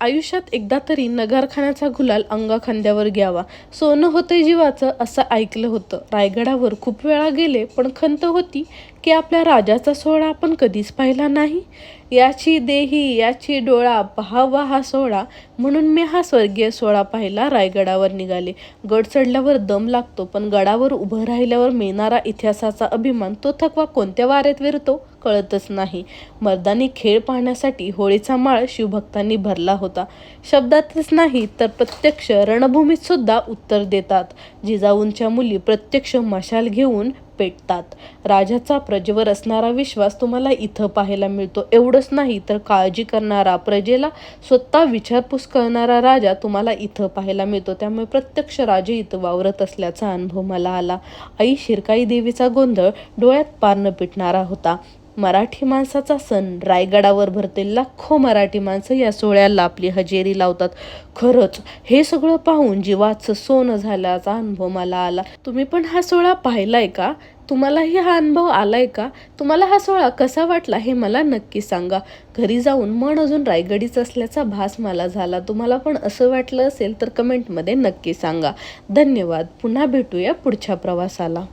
आयुष्यात एकदा तरी नगारखान्याचा गुलाल अंगाखांद्यावर घ्यावा. सोनं होते जीवाचं असं ऐकलं होतं. रायगडावर खूप वेळा गेले पण खंत होती. की आपल्या राजाचा सोहळा आपण कधीच पाहिला नाही. याची देही याची डोळा पहावा हा सोहळा. म्हणून मी हा स्वर्गीय सोहळा पाहिला. रायगडावर निघाले. गड चढल्यावर दम लागतो पण गडावर उभं राहिल्यावर मिळणारा इतिहासाचा अभिमान तो थकवा कोणत्या वाऱ्यात विरतो कळतच नाही. मर्दानी खेळ पाहण्यासाठी होळीचा माळ शिवभक्तांनी भरला होता. शब्दातच नाही तर प्रत्यक्ष रणभूमीत सुद्धा उत्तर देतात. जिजाऊंच्या मुली प्रत्यक्ष मशाल घेऊन पेटतात. राजाचा प्रजेवर असणारा विश्वास तुम्हाला इथं पाहायला मिळतो. एवढंच नाही तर काळजी करणारा प्रजेला स्वतः विचारपूस करणारा राजा तुम्हाला इथं पाहायला मिळतो. त्यामुळे प्रत्यक्ष राजे इथं वावरत असल्याचा अनुभव मला आला. आई शिरकाई देवीचा गोंधळ डोळ्यात पार पिटणारा होता. मराठी माणसाचा सण. रायगडावर भरते लाखो मराठी माणसं या सोहळ्याला आपली हजेरी लावतात. खरंच हे सगळं पाहून जीवाचं सोनं झाल्याचा अनुभव मला आला. तुम्ही पण हा सोहळा पाहिलाय का? तुम्हालाही हा अनुभव आलाय का? तुम्हाला हा सोहळा कसा वाटला हे मला नक्की सांगा. घरी जाऊन मन अजून रायगडीच असल्याचा भास मला झाला. तुम्हाला पण असं वाटलं असेल तर कमेंटमध्ये नक्की सांगा. धन्यवाद. पुन्हा भेटूया पुढच्या प्रवासाला.